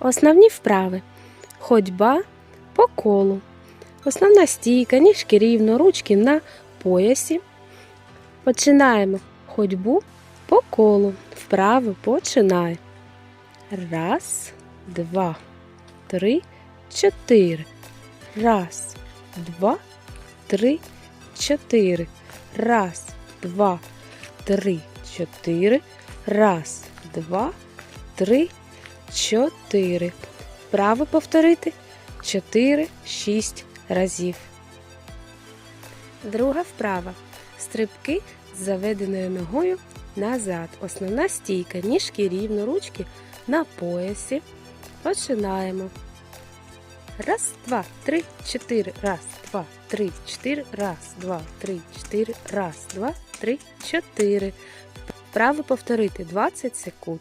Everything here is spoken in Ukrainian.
Основні вправи. Ходьба по колу. Основна стійка, ніжки рівно, ручки на поясі. Починаємо ходьбу по колу. Вправи починай. Раз, два, три, чотири. Раз, два, три, чотири. Раз, два, три, чотири. Раз, два, три, чотири. Вправо повторити чотири, шість разів. Друга вправа. Стрибки з заведеною ногою назад. Основна стійка. Ніжки рівно, ручки на поясі. Починаємо. Раз, два, три, чотири. Раз, два, три, чотири. Раз, два, три, чотири. Раз, два, три, чотири. Вправо повторити 20 секунд.